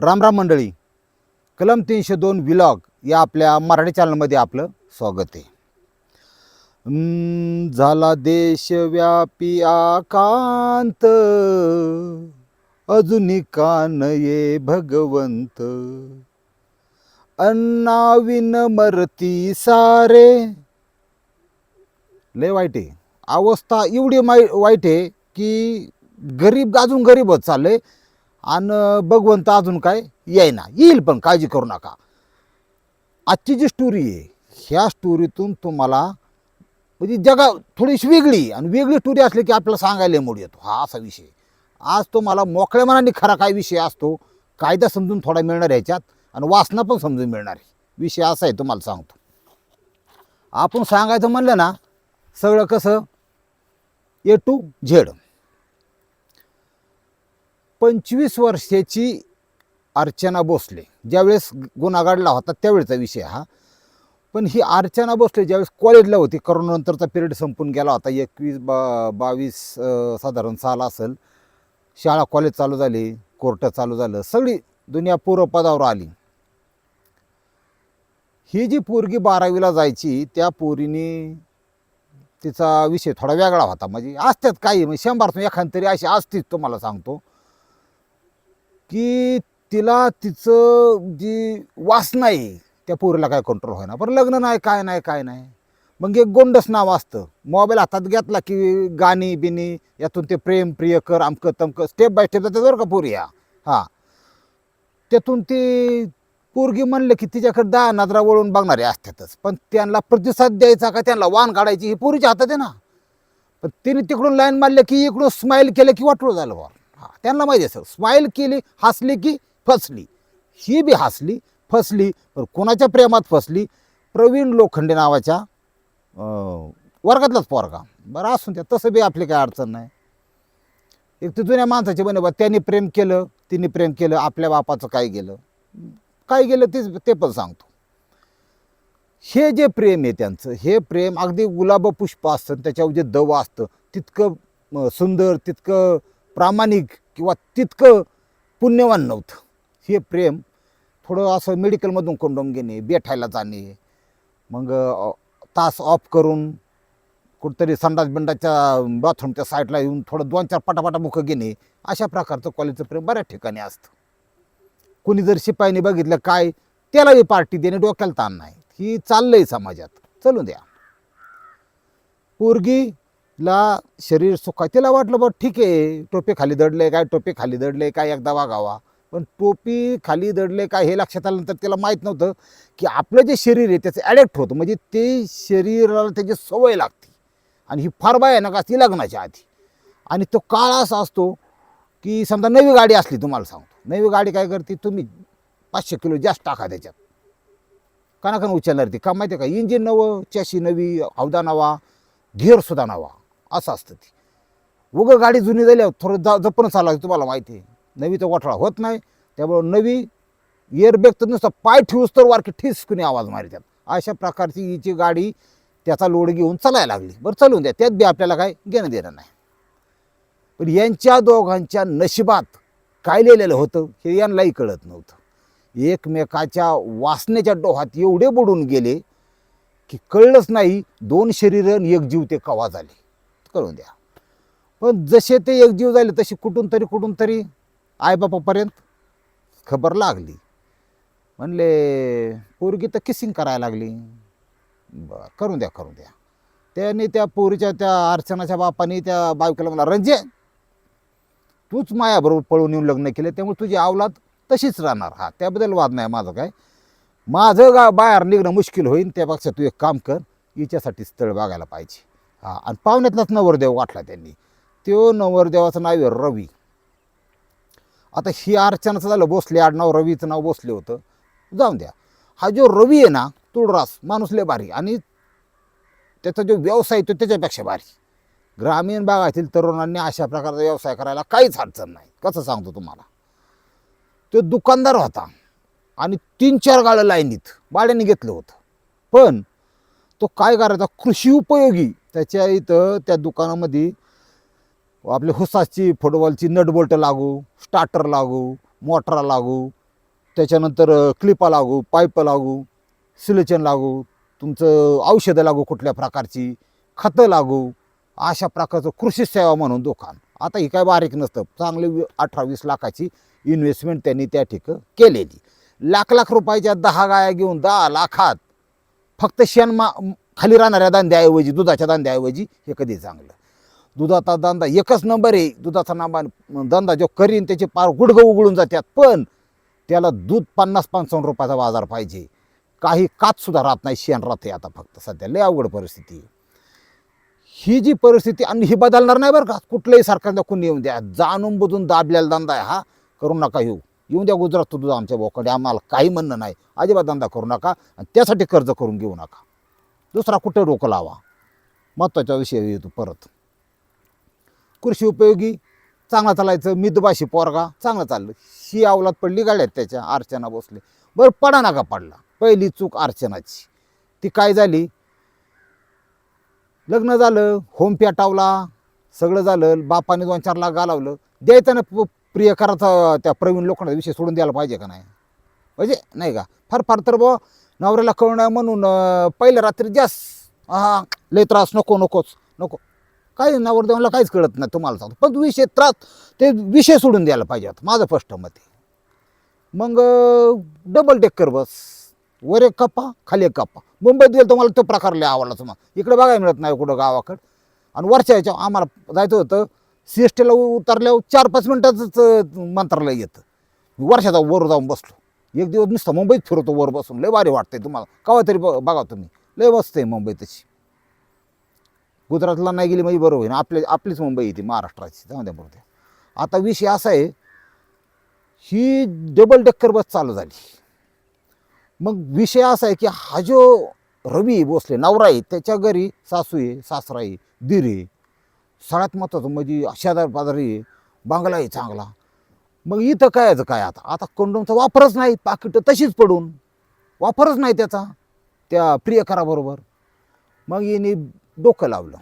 रामराम मंडळी. कलम तीनशे दोन विलॉग या आपल्या मराठी चॅनलमध्ये आपलं स्वागत आहे. झाला देशव्यापी आकांत. अजून कान ये भगवंत. अन्नाविन मरती सारे. लय वाईट आहे. अवस्था एवढी माई वाईट आहे की गरीब अजून गरीबच चाललंय. आणि भगवंत अजून काय येईना. येईल पण काळजी करू नका. आजची जी स्टोरी आहे ह्या स्टोरीतून तुम्हाला म्हणजे जगा थोडीशी वेगळी आणि वेगळी स्टोरी असली की आपल्याला सांगायला मूड येतो. हा असा विषय आज तुम्हाला मोकळ्या मनाने खरा काय विषय असतो कायदा समजून थोडा मिळणार ह्याच्यात आणि वासना पण समजून मिळणार आहे. विषय असा आहे तुम्हाला सांगतो. आपण सांगायचं म्हणलं ना सगळं कसं? ए टू झेड पंचवीस वर्षाची अर्चना भोसले. ज्यावेळेस गुन्हा घडला होता त्यावेळेचा विषय हा. पण ही अर्चना भोसले ज्यावेळेस कॉलेजला होती करोनानंतरचा पिरियड संपून गेला होता एकवीस बा बावीस साधारण साल असेल. शाळा कॉलेज चालू झाली कोर्ट चालू झालं सगळी दुनिया पूर्वपदावर आली. ही जी पोरगी बारावीला जायची त्या पोरीने तिचा विषय थोडा वेगळा होता. म्हणजे असतात काही म्हणजे शंभरातून एखाद तरी अशी असतीच तुम्हाला सांगतो. की तिला तिचं जी वासना आहे त्या पोरीला काय कंट्रोल होईना. पण लग्न नाही काय नाही काय नाही. मग एक गोंडस नाव असतं. मोबाईल हातात घेतला की गाणी बिनी यातून ते प्रेम प्रिय कर अमकं तमकं स्टेप बाय स्टेप जातात बरं का पोरी ह्या हां. त्यातून ती पोरगी म्हणलं की तिच्याकडे दहा नजरा वळून बघणारे असतातच. पण त्यांना प्रतिसाद द्यायचा का त्यांना वाण काढायची ही पोरीच्या हातात आहे ना. पण तिने तिकडून लाईन मारलं की इकडून स्माईल केलं की वाटलं झालं बा हां त्यांना माहिती असेल स्माईल केली हसली की फसली. ही बी हसली फसली पण कोणाच्या प्रेमात फसली? प्रवीण लोखंडे नावाच्या अं, वर्गातलाच पोरगा. बरं असून त्या तसं बी आपली काय अडचण नाही. एक तर जुन्या माणसाचे म्हणे बा त्यांनी प्रेम केलं तिने प्रेम केलं आपल्या बापाचं काय गेलं? काय गेलं ते ते पण सांगतो. हे जे प्रेम आहे त्यांचं हे प्रेम अगदी गुलाब पुष्प असतं त्याच्यावर जे दव असतं तितकं सुंदर तितकं प्रामाणिक किंवा तितकं पुण्यवान नव्हतं. हे प्रेम थोडं असं मेडिकलमधून कोंडून घेणे बेठायला जाणे मग तास ऑफ करून कुठंतरी संडास बिंडाच्या बाथरूमच्या साईडला येऊन थोडं दोन चार पटापटा मुखं घेणे अशा प्रकारचं कॉलेजचं प्रेम बऱ्याच ठिकाणी असतं. कुणी जर शिपाईने बघितलं काय त्यालाही पार्टी देणे डोक्याला ताण नाही. ही चाललंय समाजात. चलू द्या. पोरगी ला शरीर सुखा तिला वाटलं बघ ठीक आहे टोपी खाली दडले काय टोपी खाली दडले काय एकदा वागावा. पण टोपी खाली दडले काय हे लक्षात आल्यानंतर तिला माहीत नव्हतं की आपलं जे शरीर आहे त्याचं ॲडेक्ट होतं. म्हणजे ते शरीराला त्याची सवय लागते. आणि ही फार भयानक असते लग्नाच्या आधी. आणि तो काळ असा असतो की समजा नवी गाडी असली तुम्हाला सांगतो. नवी गाडी काय करते तुम्ही पाचशे किलो जास्त टाका त्याच्यात. कानाकान उचलणार ती. का माहिती आहे का? इंजिन नवं चॅशी नवी हौदा नवा गिअरसुद्धा नवा. असं असतं ती. उगं गाडी जुनी झाल्यावर थोडं जा जपून चालायचं तुम्हाला माहिती आहे. नवीचा गोठळा होत नाही. त्यामुळं नवी एअरबॅग तर नुसतं पाय ठेवूस तर वारकी कुणी आवाज मारतात अशा प्रकारची हिची गाडी त्याचा लोड घेऊन चालायला लागली. बरं चालून द्या. त्यात बी आपल्याला काय घेणं देणं नाही. पण यांच्या दोघांच्या नशिबात काय लिहिलेलं होतं हे यांनाही कळत नव्हतं. एकमेकाच्या वासनेच्या डोहात एवढे बुडून गेले की कळलंच नाही दोन शरीर आणि एक जीव ते कवा झाले. करून द्या. पण जसे ते एकजीव झाले तशी कुठून तरी कुठून तरी आईबापापर्यंत खबर लागली. म्हणले पोरगी तर किसिंग करायला लागली. बरं करून द्या करून द्या. त्याने त्या पोरीच्या त्या अर्चनाच्या बापाने त्या बायकोला म्हणला रंजे तूच मायाबरोबर पळून येऊन लग्न केलं त्यामुळे तुझी अवलाद तशीच राहणार. हा त्याबद्दल वाद नाही माझं काय. माझं गा बाहेर निघणं मुश्किल होईल त्यापेक्षा तू एक काम कर हिच्यासाठी स्थळ बघायला पाहिजे. हा आणि पाहुण्यातलाच नवरदेव वाटला त्यांनी. तो नवरदेवाचं नाव आहे रवी. आता ही अर्चनाचं झालं भोसले आडनाव रवीचं नाव भोसले होतं. जाऊन द्या. हा जो रवी आहे ना तुळरास माणूस लय भारी. आणि त्याचा जो व्यवसाय तो त्याच्यापेक्षा भारी. ग्रामीण भागातील तरुणांनी अशा प्रकारचा व्यवसाय करायला काहीच अडचण नाही. कसं सांगतो तुम्हाला? तो दुकानदार होता. आणि तीन चार गाळं लाईनीत भाड्याने घेतलं होतं. पण तो काय करायचा? कृषी उपयोगी. त्याच्या इथं त्या दुकानामध्ये आपले हुसाची फुटबॉलची नटबोल्ट लागू स्टार्टर लागू मोटरा लागू त्याच्यानंतर क्लिपा लागू पाईप लागू सिलेचन लागू तुमचं औषधं लागू कुठल्या प्रकारची खतं लागू अशा प्रकारचं कृषी सेवा म्हणून दुकान. आता ही काय बारीक नसतं. चांगली अठरा वीस लाखाची इन्व्हेस्टमेंट त्यांनी त्या ठिकाणी केलेली. लाख लाख रुपयाच्या दहा गाया घेऊन दहा लाखात फक्त शेण मा खाली राहणाऱ्या दांद्याऐवजी दुधाच्या दांद्याऐवजी हे कधी चांगलं? दुधाचा दांदा एकच नंबर आहे. दुधाचा नांबा धंदा जो करीन त्याचे पार गुडघं उघडून जातात पण त्याला दूध पन्नास पंचावन्न रुपयाचा बाजार पाहिजे. काही काचसुद्धा राहत नाही. शेण राहते आता फक्त सध्या. लय अवघड परिस्थिती आहे. ही जी परिस्थिती आणि ही बदलणार नाही बरं का. कुठल्याही सरकारला कोणी येऊन द्या. जाणून बुजून दाबलेला धंदा आहे हा. करू नका येऊ. येऊन द्या गुजरात तुझं आमच्या बोकडे आम्हाला काही म्हणणं नाही. अजिबात धंदा करू नका आणि त्यासाठी कर्ज करून घेऊ नका. दुसरा कुठे डोकं लावा? महत्त्वाचा विषय येतो परत. कृषी उपयोगी चांगला चालायचं मिदबाशी पोरगा चांगलं चाललं. ही अवलात पडली गाड्यात त्याच्या अर्चना बसले बरं पडा नका पडला. पहिली चूक अर्चनाची. ती काय झाली? लग्न झालं होम पेटावला सगळं झालं बापाने दोन चार लाख घालावलं. द्यायचं ना प्रियकराचा त्या प्रवीण लोकांना विषय सोडून द्यायला पाहिजे का नाही? म्हणजे नाही का? फार फार तर बुवा नवऱ्याला कळणं म्हणून पहिल्या रात्री जास्त हा लय त्रास नको नकोच नको. काही नवरदेवाला काहीच कळत नाही तुम्हाला सांगतो. पण विषय त्रास ते विषय सोडून द्यायला पाहिजे आता माझं फर्स्ट मत आहे. मग डबल डेक्कर बस. वर एक कप्पा खाली एक कप्पा मुंबईत गेलं तुम्हाला तो प्रकार लय आवडला तुम्हाला. इकडे बघायला मिळत नाही कुठं गावाकडं. आणि वरच्या याच्या आम्हाला जायचं होतं सी एस टीला उतरल्यावर चार पाच मिनटाचंच मंत्रालय येतं. वर्षाचा वर जाऊन बसलो. एक दिवस नुसतं मुंबईत फिरतो वर बसून. लय भारी वाटतंय तुम्हाला. केव्हा तरी ब- बघा तुम्ही. लय मस्त आहे मुंबई तशी. गुजरातला नाही गेली म्हणजे बरोबर होईल आपले आपलीच मुंबई येते महाराष्ट्राची. जाऊ द्या बरोबर आता विषय असा आहे ही डबल डेक्कर बस चालू झाली. मग विषय असा आहे की हा जो रवी भोसले नवरा आहे त्याच्या घरी सासू आहे सासरा आहे दीर आहे. सगळ्यात महत्त्वाचं म्हणजे शेजार बाजारी बांगला आहे चांगला. मग इथं काय याचं काय आता? आता कंडोमचा वापरच नाही पाकिटं तशीच पडून. वापरच नाही त्याचा त्या प्रियकराबरोबर. मग येणे डोकं लावलं.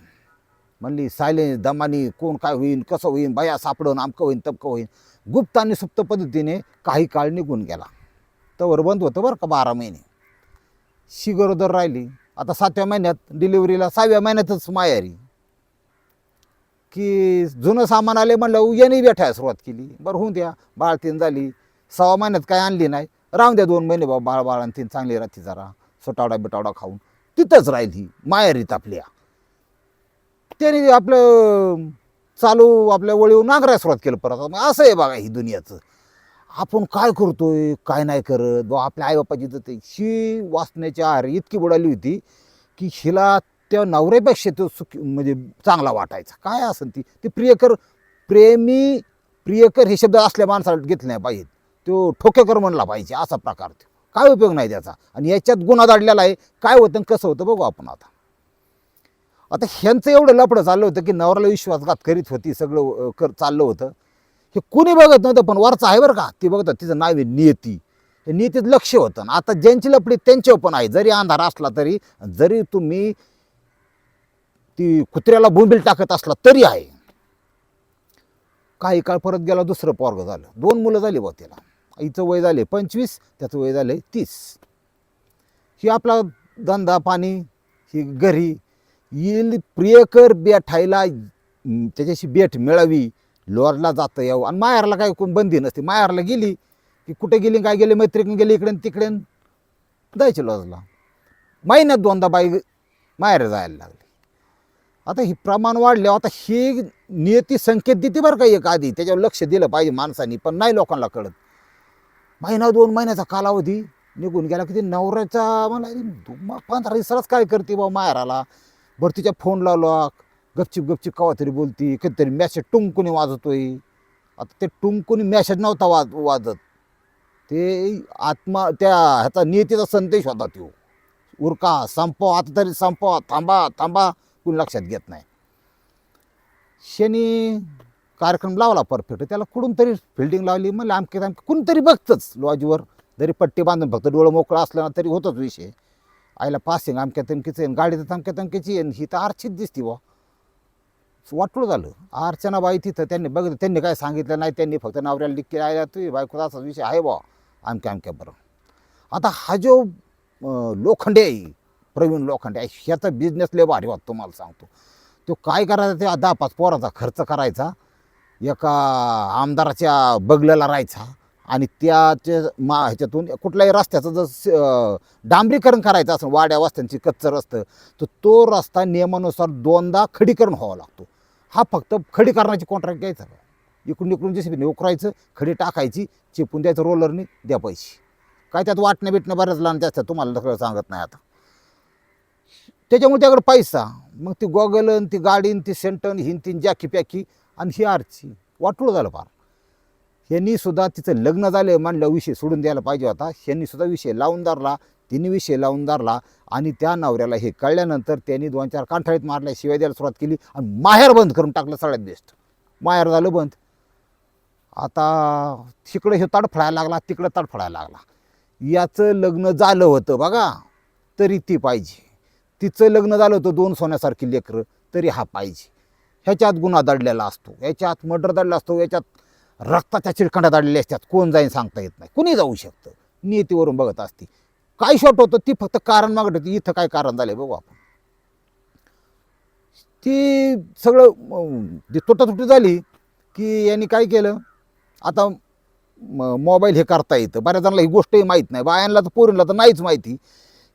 म्हणली सायलेन्स दमानी कोण काय होईन कसं होईन बाया सापडून आमकं होईन तमकं होईन. गुप्त आणि सुप्त पद्धतीने काही काळ निघून गेला. तवर बंद होतं बरं का बारा महिने. शिगरोदर राहिली. आता सातव्या महिन्यात डिलिव्हरीला सहाव्या महिन्यातच मायारी. की जुनं सामान आले म्हणलं याने बेठायला सुरुवात केली. बरं होऊन द्या. बाळ तीन झाली. सहा महिन्यात काय आणली नाही. राहून द्या दोन महिने बाबा बाळ बाळ आणि तीन चांगली राहते जरा. सोटावडा बिटावडा खाऊन. तिथंच राहिली. मायारीत आपल्या. त्याने आपलं चालू आपल्या वळीवर नागराय सुरुवात केलं परत. मग असं आहे बघा ही दुनियाचं. आपण काय करतोय काय नाही करत. बा आपल्या आईबापाची तर शी वाचण्याची आहार इतकी बुडाली होती की हिला त्या नवऱ्यापेक्षा तो सुखी म्हणजे चांगला वाटायचा. काय असेल ती? ते प्रियकर प्रेमी प्रियकर हे शब्द असल्या माणसाला घेतले नाही पाहिजेत. तो ठोकेकर म्हणला पाहिजे असा प्रकार तो. काय उपयोग नाही त्याचा? आणि याच्यात गुन्हा दाडलेला आहे. काय होतं आणि कसं होतं बघू आपण आता. आता ह्यांचं एवढं लफडं चाललं होतं की नवऱ्याला विश्वासघात करीत होती सगळं कर चाललं होतं. हे कुणी बघत नव्हतं पण वरचं आहे बरं का. ती बघतात तिचं नाव आहे नियती. नियतीत लक्ष होतं. आता ज्यांची लपडी त्यांच्यावर पण आहे. जरी अंधार असला तरी जरी तुम्ही ती कुत्र्याला बोंबील टाकत असला तरी आहे. काही काळ परत गेला दुसरं पोरग झालं. दोन मुलं झाली बा त्याला आईचं वय झाले पंचवीस त्याचं वय झाले तीस. ही आपला धंदा पाणी ही घरी येईल प्रियकर बेठायला त्याच्याशी बेठ मिळावी लोअरला जातं यावं. आणि माहेरला काय कोण बंदी नसते. माहेरला गेली की कुठे गेली काय गेली मैत्रीण गेली इकडे तिकडे आणि जायचे लॉजला. महिन्यात दोनदा बाई माहेर जायला लागली. आता ही प्रमाण वाढले आता ही नियती संकेत देते बरं का एक आधी. त्याच्यावर लक्ष दिलं पाहिजे माणसांनी पण नाही लोकांना कळत. महिना दोन महिन्याचा कालावधी निघून गेला की ते नवऱ्याचा मला दुमा पंधरा दिवसालाच काय करते बा माहेराला? बरं तिच्या फोन लावला गपचिप गपचिप कवा तरी बोलती कधीतरी मॅसेज टुंकुनी वाजतोय. आता ते टुंकुनी मॅसेज नव्हता वाज वाजत. ते आत्मा त्या ह्याचा नियतीचा संदेश होता तो उरका संपव आता तरी संपवा थांबा थांबा. कुणी लक्षात घेत नाही. शनी कार्यक्रम लावला परफेक्ट त्याला कुठून तरी फिल्डिंग लावली म्हणलं आमके आमके कुणीतरी बघतंच लॉजवर जरी पट्टी बांधून फक्त डोळं मोकळं असलं ना तरी होतोच विषय. आईला पासिंग अमक्या तमकीचं येईन गाडी तर तमक्या तमकीची येईन ही तर आरचीच दिसती बा वाटलं झालं. अर्चना बाई तिथं त्यांनी बघितलं त्यांनी काय सांगितलं नाही त्यांनी फक्त नवऱ्याला डिक्की आयला तुझी बायको असाच विषय आहे बा आमक्या आमक्या बरं आता हा जो लोखंडे आहे प्रवीण लोखंडे आहे ह्याचा बिझनेस लय भारी वाटतो मला सांगतो. तो काय करायचा ते दहा पाच पोराचा खर्च करायचा एका आमदाराच्या बगल्याला राहायचा आणि त्याचे मा ह्याच्यातून कुठल्याही रस्त्याचं जर स- डांबरीकरण करायचं असं वाड्या वस्त्यांची कच्चं रस्तं तर तो रस्ता नियमानुसार दोनदा खडीकरण व्हावा लागतो. हा फक्त खडीकरणाची कॉन्ट्रॅक्ट घ्यायचा इकडून इकडून जसे उकरायचं खडी टाकायची चिपून द्यायचं रोलरने द्या पैसे. काय त्यात वाटणं बिटणं बऱ्याच लहान जास्त तुम्हाला सगळं सांगत नाही आता. त्याच्यामुळे त्याकडे पैसा. मग ती गॉगल ती गाडीन ती सेंटन हिन तीन जॅकी पॅकी आणि ही आरची. वाटूळ झालं फार. ह्यांनी सुद्धा तिचं लग्न झालं म्हणलं विषय सोडून द्यायला पाहिजे होता. ह्यांनी सुद्धा विषय लावून धरला. तिने विषय लावून धरला आणि त्या नवऱ्याला हे कळल्यानंतर त्यांनी दोन चार कांठाळीत मारल्या शिवाय द्यायला सुरुवात केली आणि माहेर बंद करून टाकलं सगळ्यात बेस्ट माहेर झालं बंद. आता तिकडं हे तडफडायला लागला तिकडं तडफडायला लागला. याचं लग्न झालं होतं बघा तरी ती पाहिजे. तिचं लग्न झालं होतं दोन सोन्यासारखी लेकरं तरी हा पाहिजे. ह्याच्यात गुन्हा दडलेला असतो याच्यात मर्डर दडला असतो याच्यात रक्ताच्या चिळखंडा दडलेल्या असतात कोण जाईन सांगता येत नाही. कुणी जाऊ शकतं? नियतीवरून बघत असते. काय शॉट होतं? ती फक्त कारण मागत होती इथं काय कारण झालं बघू आपण. ती सगळं ती तुटातुटी झाली की यांनी काय केलं? आता मोबाईल हे करता येतं. बऱ्याच जणांना ही गोष्टही माहीत नाही. बायांना तर पोरींना तर नाहीच माहिती.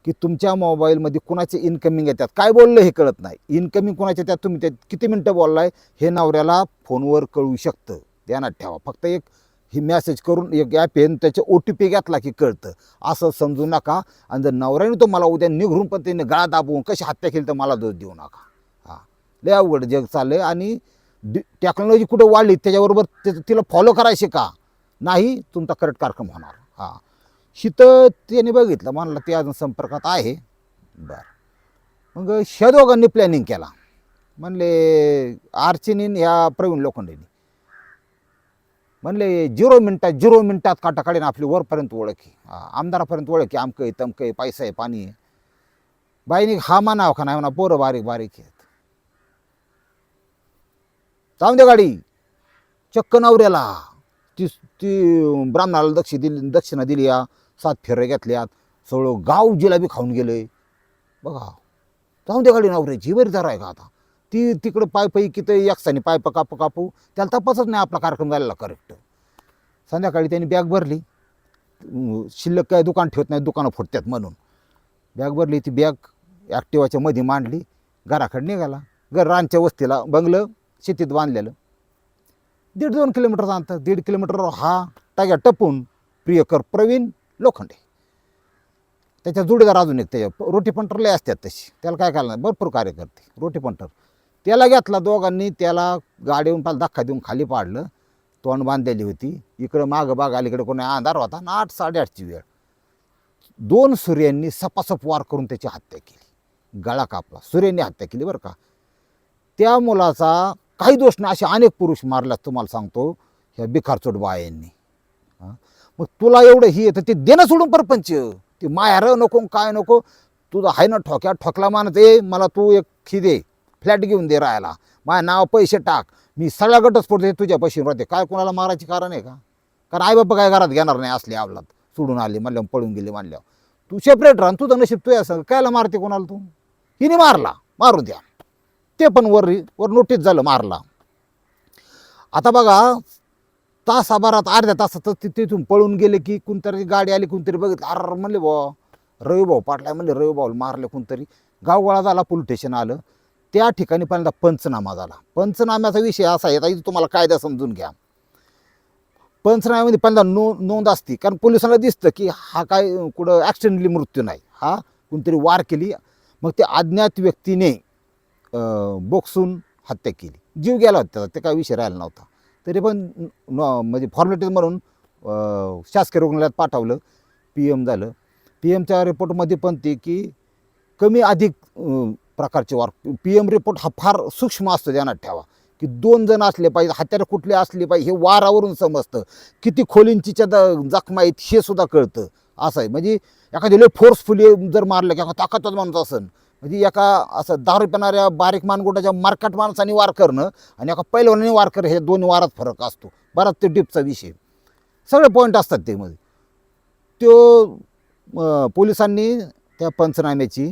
की तुमच्या मोबाईलमध्ये कुणाचे इन्कमिंग येतात? काय बोललं हे कळत नाही. इन्कमिंग कुणाच्या त्यात तुम्ही त्यात किती मिनटं बोललाय हे नवऱ्याला फोनवर कळू शकतं. ध्यानात ठेवा. फक्त एक ही मॅसेज करून एक ॲप येऊन त्याचे ओ टी पी घेतला की कळतं. असं समजू नका आणि जर नवऱ्याने तो मला उद्या निघरून पण त्याने गळा दाबवून कशी हत्या केली तर मला दोष देऊ नका. हां. लय अवघड जग चाललं आहे आणि टेक्नॉलॉजी कुठं वाढली त्याच्याबरोबर ते तिला फॉलो करायचे का? नाही तुमचा करेक्ट कार्यक्रम होणार. हां. शितं त्याने बघितलं म्हणलं ते अजून संपर्कात आहे. बरं. मग ह्या दोघांनी प्लॅनिंग केला. म्हणले आर्चिनीन ह्या प्रवीण लोखंडेनी. म्हणले झिरो मिनटात झिरो मिनटात काटा आपली वरपर्यंत ओळख. आमदारापर्यंत ओळख. आहे आमकं आहे तमकं आहे पैसा आहे पाणी आहे. बाईनी हा मानाव का नाही म्हणा पोरं बारीक बारीक आहेत. जाऊन दे गाडी. चक्क नवऱ्याला. ती ती ब्राह्मणाला दक्षि दिली दक्षिणा दिली या. सात फेऱ्या घेतल्यात सगळं गाव जिलाबी खाऊन गेलंय बघा जाऊन दे गाडी नवऱ्याची बरी जरा आहे का आता? ती तिकडं पाय पायी किती एकसानी पायप कापू कापू त्याला तपासच नाही आपला कार्यक्रम झालेला करेक्ट संध्याकाळी त्यांनी बॅग भरली. शिल्लक काय दुकान ठेवत नाही दुकानं फुटतात म्हणून. बॅग भरली ती बॅग ॲक्टिवाच्या मध्ये मांडली घराकडे निघाला. घर रानच्या वस्तीला बंगलं शेतीत बांधलेलं. दीड दोन किलोमीटर अंतर दीड किलोमीटरवर हा टाग्या टपून प्रियकर प्रवीण लोखंडे. त्याच्या जोडीदार अजून एक त्याच्या रोटी पंटर लय असतात तशी. त्याला काय करायला नाही भरपूर कार्य करते रोटी पंटर. त्याला घेतला दोघांनी त्याला गाडीहून पाल धक्का देऊन खाली पाडलं. तोंड बांधलेली होती. इकडं मागं बाग अलीकडे कोणी अंधार होता. ना आठ साडेआठची वेळ. दोन सूर्यांनी सपासप वार करून त्याची हत्या केली. गळा कापला. सूर्यांनी हत्या केली बरं का. त्या मुलाचा काही दोष नाही. असे अनेक पुरुष मारल्यात तुम्हाला सांगतो. ह्या बिखारचोट बायांनी. हां? मग तुला एवढं ही येतं ते देणं सोडून परपंच. ते मायार नको काय नको. तुझं आहे ना ठोक्या ठोकला मानत ए मला तू एक खी दे फ्लॅट घेऊन दे राहायला. माझ्या नाव पैसे टाक. मी सगळ्या गटच पडते तुझ्या पैसे राहते. काय कोणाला मारायची कारण आहे का? कारण आई बाबा काय घरात घेणार नाही असले आवलात. सोडून आले म्हणल्यावर पळून गेले म्हणल्यावर. तू सेपरेट राहा तुझं नशीब तू असं कायला मारते कोणाला तू? हिने मारला. मारू द्या. ते पण वर वर नोटीस झालं मारला. आता बघा तासाभरात अर्ध्या तासातच ते तिथून पळून गेले की कोणतरी गाडी आली कोणतरी बघितलं. अर म्हणले बुवा रविभाऊ पाटला म्हणले रविभाऊला मारले कोणतरी. गावगोळा झाला पोलीस स्टेशन आलं. त्या ठिकाणी पहिल्यांदा पंचनामा झाला. पंचनाम्याचा विषय असा आहे आता इथं तुम्हाला कायदा समजून घ्या. पंचनाम्यामध्ये पहिल्यांदा नो नोंद असते. कारण पोलिसांना दिसतं की हा काय कुठं ॲक्सिडेंटली मृत्यू नाही. हा कोणतरी वार केली. मग ते अज्ञात व्यक्तीने बोक्सून हत्या केली. जीव गेला होता त्याचा ते काय विषय राहिला नव्हता. तरी पण न म्हणजे फॉर्मॅलिटीज म्हणून शासकीय रुग्णालयात पाठवलं पी एम झालं. पी एमच्या रिपोर्टमध्ये पण ते की कमी अधिक प्रकारचे वार पी एम रिपोर्ट हा फार सूक्ष्म असतो ध्यानात ठेवा. की दोन जण असले पाहिजे हत्यारे कुठले असले पाहिजे हे वारावरून समजतं. किती खोलींचीच्या द जखमा आहेत हे सुद्धा कळतं. असं आहे. म्हणजे एखाद्या लय फोर्सफुली जर मारलं की एका ताकदच माणूस असेल म्हणजे एका असं दारू पिणाऱ्या बारीक मानगुटाच्या मारकाट माणसाने वार करणं आणि एका पैलवानाने वार करणं हे दोन वारात फरक असतो. बराच ते डिपचा विषय. सगळे पॉईंट असतात ते मध्ये त्यो पोलिसांनी त्या पंचनाम्याची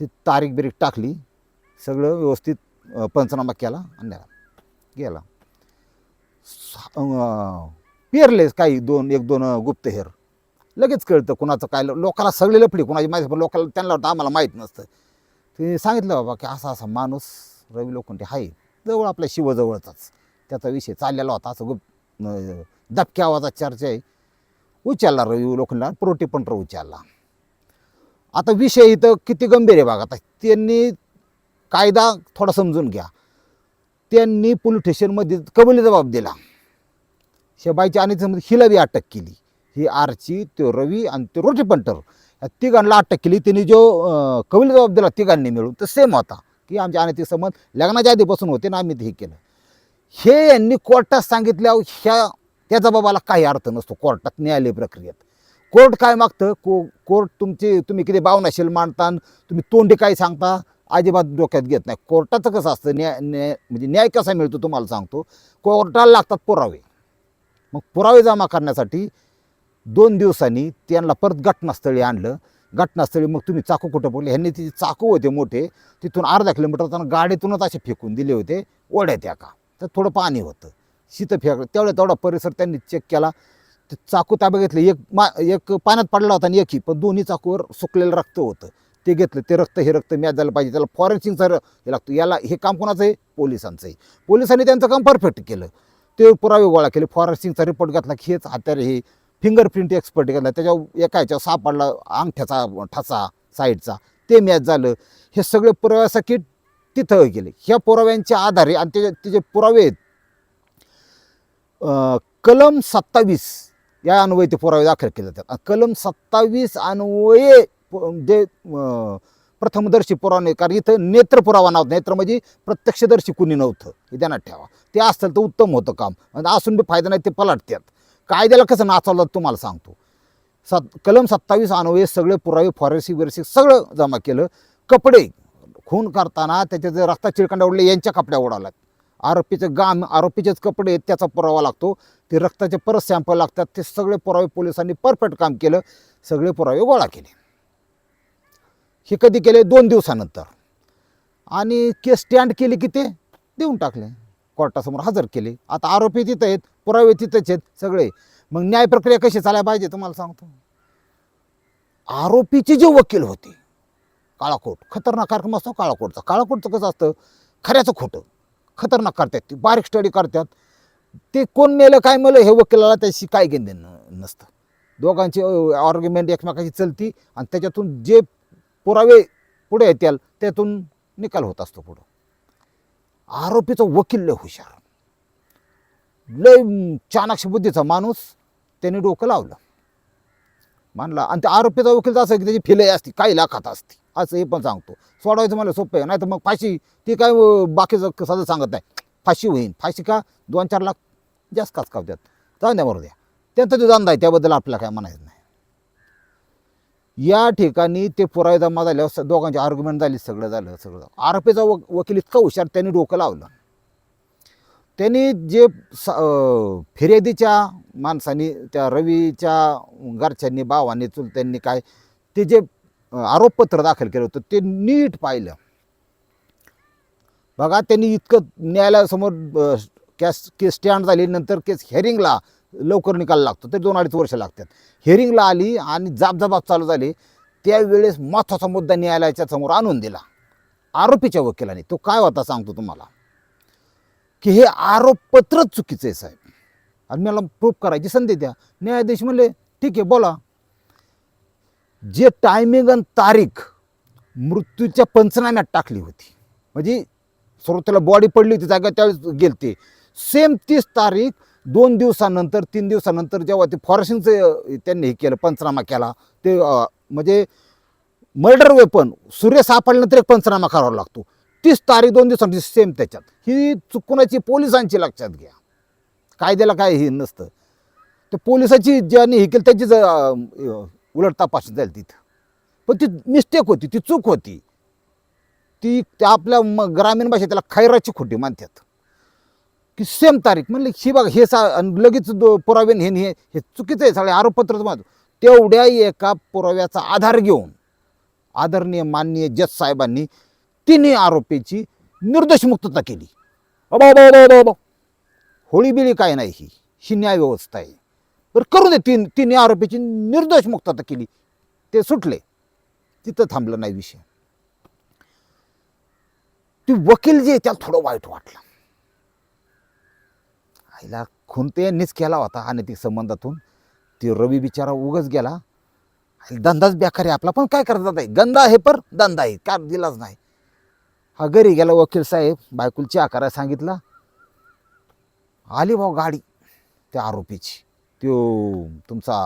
ती तारीख बिरीख टाकली. सगळं व्यवस्थित पंचनामा केला आणि नेला. गेला. स- काही दोन एक दोन गुप्तहेर. लगेच कळतं कुणाचं काय लोकाला सगळे लफडी कुणाची माहिती पण लोकाला त्यांना वाटतं आम्हाला माहीत नसतं. ते सांगितलं बाबा की असा असा माणूस रवी लोखंडे आहे जवळ आपल्या शिवजवळचाच. त्याचा विषय चाललेला होता असं गुप दबक्या आवाजात चर्चा आहे. उचलला रवी लोखंडला प्रोटी पण उचलला. आता विषय इथं किती गंभीर आहे बघा आता त्यांनी कायदा थोडा समजून घ्या. त्यांनी पोलीस स्टेशनमध्ये कबुली जबाब दिला. शेबाईच्या आणि समजा हिला बी अटक केली. ही आरची तो रवी आणि ते रोटी पंटर. या तिघांना अटक केली. त्यांनी जो अं, जबाब दिला तिघांनी मिळून तर सेम होता. की आमच्या आणि ते संबंध लग्नाच्या आधीपासून होते ना आम्ही ते हे केलं. हे यांनी कोर्टात सांगितल्यावर ह्या त्या जबाबाला काही अर्थ नसतो. कोर्टात न्यायालय प्रक्रियेत. कोर्ट काय मागतं? को कोर्ट तुमची तुम्ही किती भावनाशील मांडता तुम्ही तोंडी काय सांगता? अजिबात डोक्यात घेत नाही. कोर्टाचं कसं असतं? न्याय न्याय म्हणजे न्याय कसा मिळतो तुम्हाला सांगतो. कोर्टाला लागतात पुरावे. मग पुरावे जमा करण्यासाठी दोन दिवसांनी त्यांना परत घटनास्थळी आणलं. घटनास्थळी मग तुम्ही चाकू कुठं पडले? ह्यांनी तिथे चाकू होते मोठे. तिथून अर्धा किलोमीटर त्यांना गाडीतूनच असे फेकून दिले होते. ओढ्यात त्या का तर थोडं पाणी होतं. शीतं फेक तेवढा तेवढा परिसर त्यांनी चेक केला. ते चाकू ताब्यात घेतलं. एक मा एक पाण्यात पडला होता आणि एक ही पण दोन्ही चाकूवर सुकलेलं रक्त होतं. ते घेतलं. ते रक्त हे रक्त मॅच झालं पाहिजे. त्याला फॉरेन्सिकचं हे लागतं. याला हे काम कोणाचं आहे पोलिसांचं आहे पोलिसांनी त्यांचं काम परफेक्ट केलं. ते पुरावे गोळा केले. फॉरेन्सिकचा रिपोर्ट घातला की हेच हत्यारे हे फिंगरप्रिंट एक्सपर्ट केला त्याच्यावर एका ह्याच्यावर सापडला अंगठ्याचा ठसा साईडचा. ते मॅच झालं. हे सगळे पुराव्यासाठी तिथं गेले. ह्या पुराव्यांच्या आधारे आणि त्याचे त्याचे पुरावे आहेत कलम सत्तावीस या अन्वये ते पुरावे दाखल केले जातात. कलम सत्तावीस अन्वये प- जे प्रथमदर्शी पुरावा कारण इथं नेत्र पुरावा नव्हता. नेत्र म्हणजे प्रत्यक्षदर्शी कुणी नव्हतं. हे ध्यानात ठेवा. ते असतं तर उत्तम होतं काम. आणि असून बी फायदा नाही ते पलाटतात. कायद्याला कसं नाचवलं तुम्हाला सांगतो. सत कलम सत्तावीस आणवे सगळे पुरावे फॉरेन्सिक बिरेन्सिक सगळं जमा केलं. कपडे खून करताना त्याच्या जे रक्ता चिळकंडा उडले यांच्या कपड्या उडाल्यात. आरोपीचं गाम आरोपीचेच कपडे आहेत त्याचा पुरावा लागतो. ते रक्ताचे परत सॅम्पल लागतात. ते सगळे पुरावे पोलिसांनी परफेक्ट काम केलं. सगळे पुरावे गोळा केले. हे कधी केले? दोन दिवसानंतर. आणि केस स्टँड केली की ते देऊन टाकले. कोर्टासमोर हजर केले. आता आरोपी तिथं आहेत पुरावे तिथंच आहेत सगळे. मग न्याय प्रक्रिया कशी चालायला पाहिजे तुम्हाला सांगतो. आरोपीचे जे वकील होते काळाकोट खतरनाक कार्यक्रम असतो काळाकोटचा. काळाकोटचं कसं असतं खऱ्याचं खोटं. खतरनाक करतात ते बारीक स्टडी करतात. ते कोण मेलं काय मेलं हे वकिलाला त्याशी काय घेणे नसतं. दोघांची आर्ग्युमेंट एकमेकाची चलती आणि त्याच्यातून जे पुरावे पुढे येतील त्यातून निकाल होत असतो पुढं. आरोपीचा वकील लय हुशार. लय चाणाक्ष बुद्धीचा माणूस त्याने डोकं लावलं. मानला आणि त्या आरोपीचा वकील असं की त्याची फिलही असती काही लाखात असती. असं हे पण सांगतो. सोडवायचं मला सोपं आहे नाही तर मग फाशी ती काय बाकीचं साधं सांगत नाही. फाशी होईन. फाशी का? दोन चार लाख जास्त काच कावतात जाऊन द्या बरोबर द्या. त्यांचा जो धंदा आहे त्याबद्दल आपल्याला काय म्हणायचं नाही. या ठिकाणी ते पुरावे जमा झाल्यावर स- दोघांची आर्ग्युमेंट झाली सगळं झालं सगळं झालं. व वकील इतका हुशार त्यांनी डोकं लावलं त्यांनी जे स- फिर्यादीच्या माणसांनी त्या रवीच्या घरच्यांनी भावांनी चुलत्यांनी काय ते जे आरोपपत्र दाखल केलं होतं ते नीट पाहिलं बघा त्यांनी इतकं न्यायालयासमोर कॅस केस स्टँड झाली नंतर केस हेअरिंगला लवकर निकाल लागतो तरी दोन अडीच वर्ष लागतात. हेरिंगला आली आणि जाबजाबाब चालू झाली त्यावेळेस महत्त्वाचा मुद्दा न्यायालयाच्या समोर आणून दिला. आरोपीच्या वकिलाने. तो काय होता सांगतो तुम्हाला? की हे आरोपपत्रच चुकीचं आहे साहेब. आणि मला प्रूफ करायची संधी द्या. न्यायाधीश म्हणले ठीक आहे बोला. जे टायमिंग आणि तारीख मृत्यूच्या पंचनाम्यात टाकली होती म्हणजे त्याला बॉडी पडली होती जागा त्यावेळेस गेलते. सेम तीस तारीख दोन दिवसानंतर तीन दिवसानंतर जेव्हा ते फॉरेन्सिकचं त्यांनी हे केलं पंचनामा केला ते म्हणजे मर्डर वेपन सूर्य सापडल्यानंतर एक पंचनामा करावा लागतो. तीस तारीख दोन दिवसांची सेम त्याच्यात. ही चुकण्याची पोलिसांची लक्षात घ्या. कायद्याला काय हे नसतं. तर पोलिसाची ज्यांनी हे केलं त्याचीच उलट तपासून जाईल तिथं. पण ती मिस्टेक होती ती चूक होती. ती त्या आपल्या म ग्रामीण भाषेत त्याला खैराची खोटी मानतात की सेम तारीख. म्हणलं ही बघा हे सा आणि लगेच दो पुरावे हे हे हे चुकीचं आहे सगळे आरोपपत्र माझं. तेवढ्या एका पुराव्याचा आधार घेऊन आदरणीय माननीय जज साहेबांनी तिन्ही आरोपीची निर्दोष मुक्तता केली. अबा, होळी बिळी काय नाही ही. ही न्यायव्यवस्था आहे. बरं करू दे तीन तिन्ही आरोपीची निर्दोष मुक्तता केली. ते सुटले. तिथं थांबलं नाही विषय. ती वकील जे आहे, त्याला थोडं वाईट वाटलं. आईला खून तर यांनीच केला होता अनैतिक संबंधातून. ती रवी बिचारा उगच गेला. आई धंदाच बेकार आहे आपला पण काय करतात आहे गंदा आहे पर धंदा आहे का दिलाच नाही. हा घरी गेला वकील साहेब बायकुलची आकारा सांगितला. आली भाऊ गाडी त्या आरोपीची. त्यो तुमचा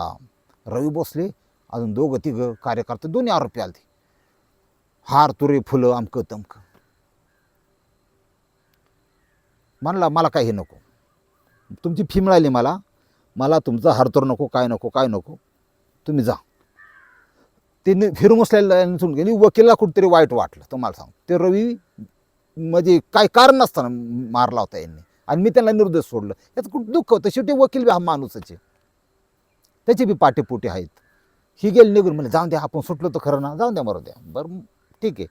रवी भोसले अजून दोघं तिघं कार्यकर्ते दोन्ही आरोपी आलते हार तुरे फुलं अमकं तमकं. म्हणला मला काही हे नको. तुमची फी मिळाली मला मला तुमचा हरतोर नको काय नको काय नको. तुम्ही जा. तिने फिरून सुरू गेली. वकिला कुठेतरी वाईट वाटलं तुम्हाला सांग ते रवी म्हणजे काय कारण नसताना मारला होता यांनी. आणि मी त्यांना निर्दोष सोडलं. याचं कुठं दुःख होतं. शेवटी वकील बी हा माणूसच त्याचे बी पाटेपोटी आहेत. ही गेली निघून म्हणजे जाऊन द्या आपण सुटलो तर खरं ना जाऊन द्या मरू द्या. बरं ठीक आहे.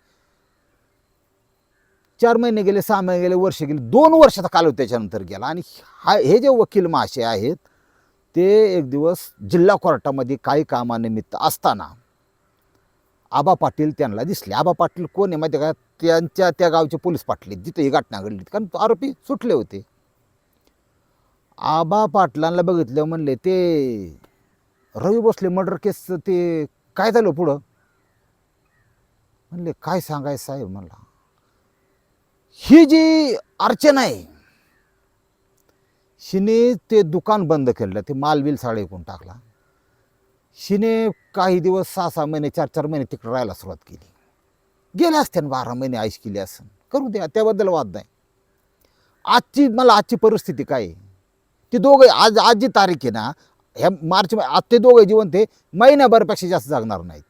चार महिने गेले सहा महिने गेले वर्ष गेले दोन वर्षाचा कालावधी त्याच्यानंतर गेला. आणि हा हे जे वकील महाशय आहेत ते एक दिवस जिल्हा कोर्टामध्ये काही कामानिमित्त असताना आबा पाटील त्यांना दिसले. आबा पाटील कोण आहे माहिती आहे का? त्यांच्या त्या गावचे पोलीस पाटले जिथे ही घटना घडली कारण आरोपी सुटले होते. आबा पाटलांना बघितलं म्हणले ते रवी भोसले मर्डर केस ते काय झालं पुढं? म्हणले काय सांगायचं साहेब म्हणला ही जी अर्चना आहे शिने ते दुकान बंद केलं ते मालबिल साडे विकून टाकला. शिने काही दिवस सहा सहा महिने चार चार महिने तिकडे राहायला सुरुवात केली. गेले असते बारा महिने आईश केली असं करू द्या त्याबद्दल वाद नाही. आजची मला आजची परिस्थिती काय आहे? ती दोघे आज आज जी तारीख आहे ना ह्या मार्च आज ते दोघे जिवंत ते महिन्याभरपेक्षा जास्त जगणार नाहीत.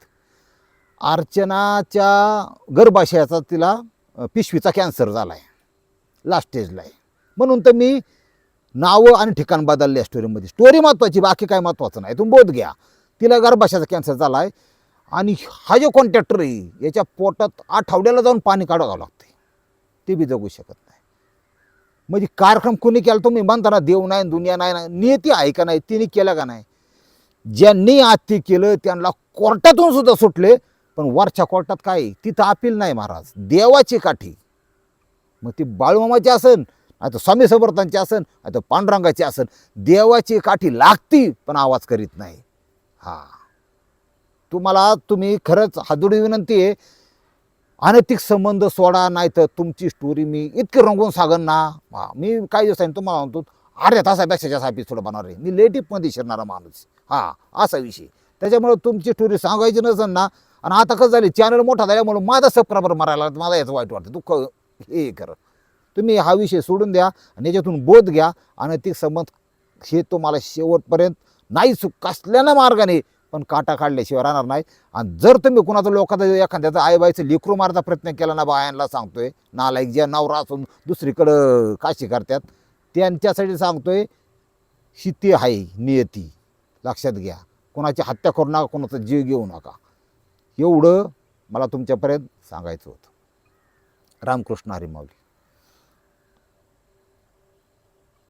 अर्चनाच्या गर्भाशयाचा तिला पिशवीचा कॅन्सर झाला आहे लास्ट स्टेजला आहे. म्हणून तर मी नावं आणि ठिकाण बदलले या स्टोरीमध्ये स्टोरी महत्त्वाची बाकी काय महत्त्वाचं नाही. तुम्ही बोध घ्या. तिला गर्भाशयाचा कॅन्सर झाला आहे आणि हा जो कॉन्ट्रॅक्टर आहे याच्या पोटात आठवड्याला जाऊन पाणी काढावं लागते ते बी जगू शकत नाही. म्हणजे कार्यक्रम कोणी केला तुम्ही? म्हणताना देव नाही दुनिया नाही ना नियती आहे का नाही? तिने केलं का नाही? ज्यांनी आत्ती केलं त्यांना कोर्टातून सुद्धा सुटले. पण वरच्या कोर्टात काय? तिथं अपील नाही महाराज. देवाची काठी. मग ती बाळूमामाची असन आता स्वामी समर्थांची असन आता पांडुरंगाची असन देवाची काठी लागती पण आवाज करीत नाही. हा. तुम्हाला तुम्ही खरंच हादुडी विनंती आहे. अनैतिक संबंध सोडा नाही तर तुमची स्टोरी मी इतकी रंगवून सांगन ना. हा, मी काही दिवसांनी तुम्हाला म्हणतो अर्ध्या तासापेक्षा जास्त एपिसोड बनवणार आहे. मी लेटिपमध्ये शिरणारा माणूस. हा असा विषय. त्याच्यामुळे तुमची स्टोरी सांगायची नसेल ना आणि आता कसं झाली चॅनल मोठा झाल्यामुळे माझा सबस्क्रायबर मारायला लागला. मला याचं वाईट वाटतं. दुःख हे खरं तुम्ही हा विषय सोडून द्या आणि याच्यातून बोध घ्या आणि ती संबंध हे तुम्हाला शेवटपर्यंत नाही चुक कसल्यानं मार्गाने पण काटा काढल्याशिवाय राहणार नाही. आणि जर तुम्ही कुणाचं लोकांचा एखाद्याचं आईबाईचं लेकरू मारायचा प्रयत्न केला ना बायांना सांगतोय नालायक ज्या नवरा असून दुसरीकडं काशी करतात. त्यांच्यासाठी सांगतोय शिती आहे नियती. लक्षात घ्या. कोणाची हत्या करू नका कोणाचा जीव घेऊ नका. एवढं मला तुमच्यापर्यंत सांगायचं होतं. रामकृष्ण हरी